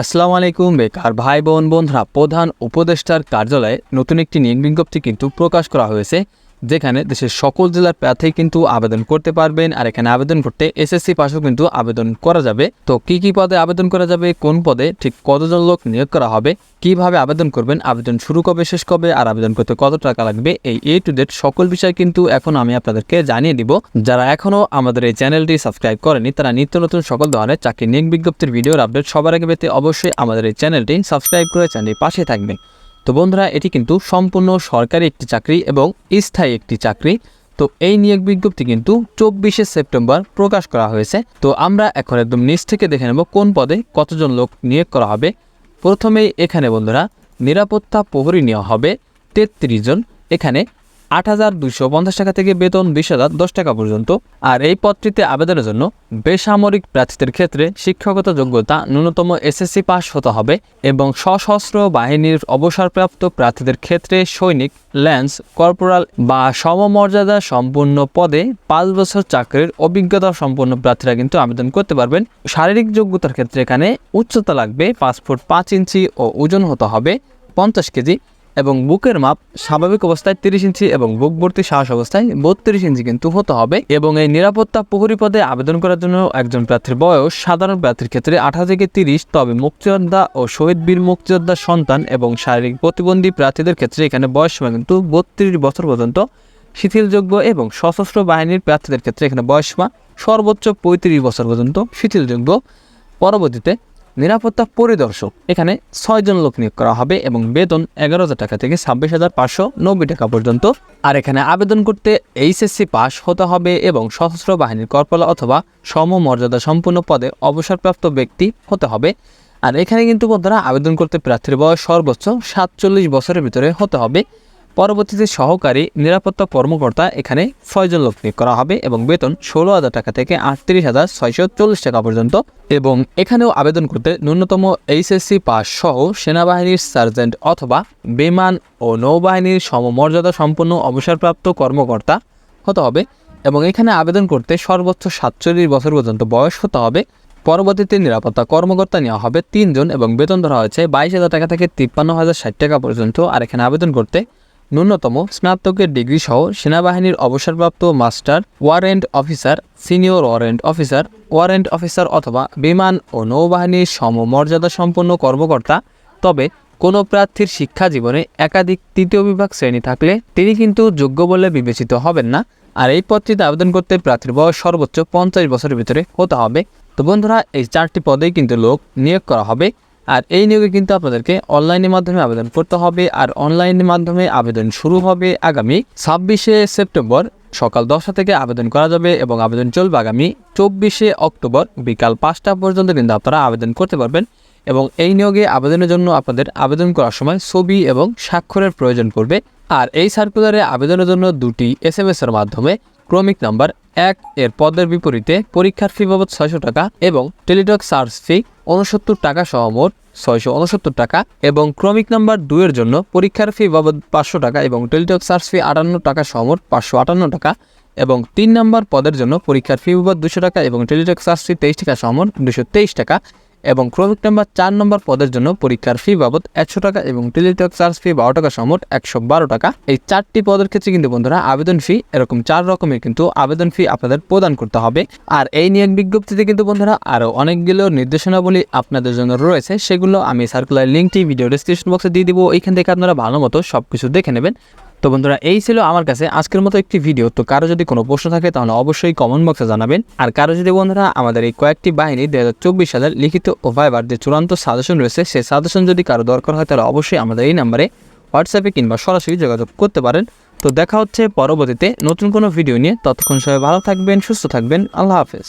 আসসালামু আলাইকুম, বেকার ভাই বোন বন্ধুরা। প্রধান উপদেষ্টার কার্যালয়ে নতুন একটি নিয়োগ বিজ্ঞপ্তি কিন্তু প্রকাশ করা হয়েছে। যেখানে দেশের সকল জেলার প্রার্থী কিন্তু আবেদন করতে পারবেন আর এখানে আবেদন করতে এসএসসি পাশেও কিন্তু আবেদন করা যাবে। তো কি কি পদে আবেদন করা যাবে, কোন পদে ঠিক কতজন লোক নিয়োগ করা হবে, কীভাবে আবেদন করবেন, আবেদন শুরু কবে, শেষ কবে আর আবেদন করতে কত টাকা লাগবে, এই এ টু ডেট সকল বিষয় কিন্তু এখন আমি আপনাদেরকে জানিয়ে দিব। যারা এখনও আমাদের এই চ্যানেলটি সাবস্ক্রাইব করেনি, তারা নিত্য নতুন সকল ধরনের চাকরি নিয়োগ বিজ্ঞপ্তির ভিডিওর আপডেট সবার আগে পেতে অবশ্যই আমাদের এই চ্যানেলটি সাবস্ক্রাইব করে চ্যানেলটির পাশে থাকবেন। তো বন্ধুরা, এটি কিন্তু সম্পূর্ণ সরকারি একটি চাকরি এবং স্থায়ী একটি চাকরি। তো এই নিয়োগ বিজ্ঞপ্তি কিন্তু চব্বিশে সেপ্টেম্বর প্রকাশ করা হয়েছে। তো আমরা এখন একদম নিচ থেকে দেখে নেব কোন পদে কতজন লোক নিয়োগ করা হবে। প্রথমেই এখানে বন্ধুরা, নিরাপত্তা প্রহরী নেওয়া হবে তেত্রিশ জন। এখানে আট হাজার দুশো পঞ্চাশ টাকা থেকে বেতন বিশ হাজার দশ টাকা পর্যন্ত। আর এই পদটিতে আবেদনের জন্য বেসামরিক প্রার্থীদের ক্ষেত্রে শিক্ষাগত যোগ্যতা ন্যূনতম এসএসসি পাস হতে হবে এবং সশস্ত্র বাহিনীর অবসরপ্রাপ্ত প্রার্থীদের ক্ষেত্রে সৈনিক, ল্যান্স, কর্পোরাল বা সমমর্যাদা সম্পূর্ণ পদে পাঁচ বছর চাকরির অভিজ্ঞতা সম্পন্ন প্রার্থীরা কিন্তু আবেদন করতে পারবেন। শারীরিক যোগ্যতার ক্ষেত্রে এখানে উচ্চতা লাগবে ফুট পাঁচ ইঞ্চি ও ওজন হতে হবে পঞ্চাশ কেজি। এবং বুকের মাপ স্বাভাবিক অবস্থায় তিরিশ ইঞ্চি এবং বুক ভর্তি সাহস অবস্থায় বত্রিশ ইঞ্চি কিন্তু হতে হবে। এবং এই নিরাপত্তা প্রহরী পদে আবেদন করার জন্য একজন প্রার্থীর বয়স সাধারণ প্রার্থীর ক্ষেত্রে আঠারো থেকে তিরিশ, তবে মুক্তিযোদ্ধা ও শহীদ বীর মুক্তিযোদ্ধার সন্তান এবং শারীরিক প্রতিবন্ধী প্রার্থীদের ক্ষেত্রে এখানে বয়স সীমা কিন্তু বত্রিশ বছর পর্যন্ত শিথিলযোগ্য এবং সশস্ত্র বাহিনীর প্রার্থীদের ক্ষেত্রে এখানে বয়সীমা সর্বোচ্চ পঁয়ত্রিশ বছর পর্যন্ত শিথিলযোগ্য। পরবর্তীতে নিরাপত্তা পরিদর্শক। এখানে ছয়জন লোক নিয়োগ করা হবে এবং বেতন এগারো হাজার টাকা থেকে ছাব্বিশ হাজার পাঁচশো নব্বই টাকা পর্যন্ত। আর এখানে আবেদন করতে এইচএসসি পাস হতে হবে এবং সশস্ত্র বাহিনীর কর্পোরাল অথবা সমমর্যাদা সম্পূর্ণ পদে অবসরপ্রাপ্ত ব্যক্তি হতে হবে। আর এখানে কিন্তু বন্ধুরা, আবেদন করতে প্রার্থীর বয়স সর্বোচ্চ সাতচল্লিশ বছরের ভিতরে হতে হবে। পরবর্তীতে সহকারী নিরাপত্তা কর্মকর্তা এখানে ছয়জন লোক নিয়োগ করা হবে এবং বেতন ষোলো হাজার টাকা থেকে আটত্রিশ হাজার ছয়শো চল্লিশ টাকা পর্যন্ত এবং এখানেও আবেদন করতে ন্যূনতম এইচএসসি পাস সহ সেনাবাহিনীর সার্জেন্ট অথবা বিমান ও নৌবাহিনীর সমমর্যাদা সম্পন্ন অবসরপ্রাপ্ত কর্মকর্তা হতে হবে এবং এখানে আবেদন করতে সর্বোচ্চ সাতচল্লিশ বছর পর্যন্ত বয়স হতে হবে। পরবর্তীতে নিরাপত্তা কর্মকর্তা নেওয়া হবে তিনজন এবং বেতন ধরা হয়েছে বাইশ হাজার টাকা থেকে তিপ্পান্ন হাজার ষাট টাকা পর্যন্ত। আর এখানে আবেদন করতে ন্যূনতম স্নাতকের ডিগ্রি সহ সেনাবাহিনীর অবসরপ্রাপ্ত master, warrant officer, senior warrant officer warrant officer অথবা বিমান ও নৌবাহিনীর সমমর্যাদা সম্পন্ন কর্মকর্তা, তবে কোনো প্রার্থীর শিক্ষা জীবনে একাধিক তৃতীয় বিভাগ শ্রেণি থাকলে তিনি কিন্তু যোগ্য বলে বিবেচিত হবেন না। আর এই পদটিতে আবেদন করতে প্রার্থীর বয়স সর্বোচ্চ পঞ্চাশ বছরের ভিতরে হতে হবে। তো বন্ধুরা, এই চারটি পদেই কিন্তু লোক নিয়োগ করা হবে। আর এই নিয়োগে কিন্তু আপনাদেরকে অনলাইনের মাধ্যমে আবেদন করতে হবে আর অনলাইনের মাধ্যমে আবেদন শুরু হবে আগামী ছাব্বিশে সেপ্টেম্বর সকাল দশটা থেকে আবেদন করা যাবে এবং আবেদন চলবে আগামী চব্বিশে অক্টোবর বিকাল পাঁচটা পর্যন্ত কিন্তু আপনারা আবেদন করতে পারবেন এবং এই নিয়োগে আবেদনের জন্য আপনাদের আবেদন করার সময় ছবি এবং স্বাক্ষরের প্রয়োজন পড়বে। আর এই সার্কুলারে আবেদনের জন্য দুটি এস এম এর মাধ্যমে ক্রমিক নাম্বার এক এর পদের বিপরীতে পরীক্ষার ফি বাবদ ছয়শো টাকা এবং টেলিটক সার্চ ফি উনসত্তর টাকা সহ মোট ছয়শো উনসত্তর টাকা এবং ক্রমিক নাম্বার দুইয়ের জন্য পরীক্ষার ফি বাবদ পাঁচশো টাকা এবং টেলিটক সার্চ ফি আটান্ন টাকা সহ মোট পাঁচশো আটান্ন টাকা এবং তিন নম্বর পদের জন্য পরীক্ষার ফি বাবদ দুশো টাকা এবং টেলিটক সার্চ ফি তেইশ টাকা সহ মোট দুশো তেইশ টাকা এবং ক্রমিক নাম্বার চার নম্বর পদের জন্য পরীক্ষার ফি বাবদ একশো টাকা এবং টেলিটক চার্জ ফি বারো টাকা সমট একশো বারো টাকা। এই চারটি পদের ক্ষেত্রে কিন্তু বন্ধুরা আবেদন ফি এরকম চার রকমের কিন্তু আবেদন ফি আপনাদের প্রদান করতে হবে। আর এই নিয়োগ বিজ্ঞপ্তিতে কিন্তু বন্ধুরা আরও অনেকগুলো নির্দেশনাবলী আপনাদের জন্য রয়েছে, সেগুলো আমি সার্কুলার লিঙ্কটি ভিডিও ডিসক্রিপশন বক্সে দিয়ে দিব। এইখান থেকে আপনারা ভালো মতো সব কিছু দেখে নেবেন। তো বন্ধুরা, এই ছিল আমার কাছে আজকের মতো একটি ভিডিও তো কারও যদি কোনো প্রশ্ন থাকে তাহলে অবশ্যই কমেন্ট বক্সে জানাবেন। আর কারও যদি বন্ধুরা আমাদের এই কয়েকটি বাহিনী দু হাজার চব্বিশ সালের লিখিত ও ভাইবার যে চূড়ান্ত সাজেশন রয়েছে, সেই সাজেশন যদি কারও দরকার হয় তাহলে অবশ্যই আমাদের এই নাম্বারে হোয়াটসঅ্যাপে কিংবা সরাসরি যোগাযোগ করতে পারেন। তো দেখা হচ্ছে পরবর্তীতে নতুন কোনো ভিডিও নিয়ে। ততক্ষণ সবাই ভালো থাকবেন, সুস্থ থাকবেন। আল্লাহ হাফেজ।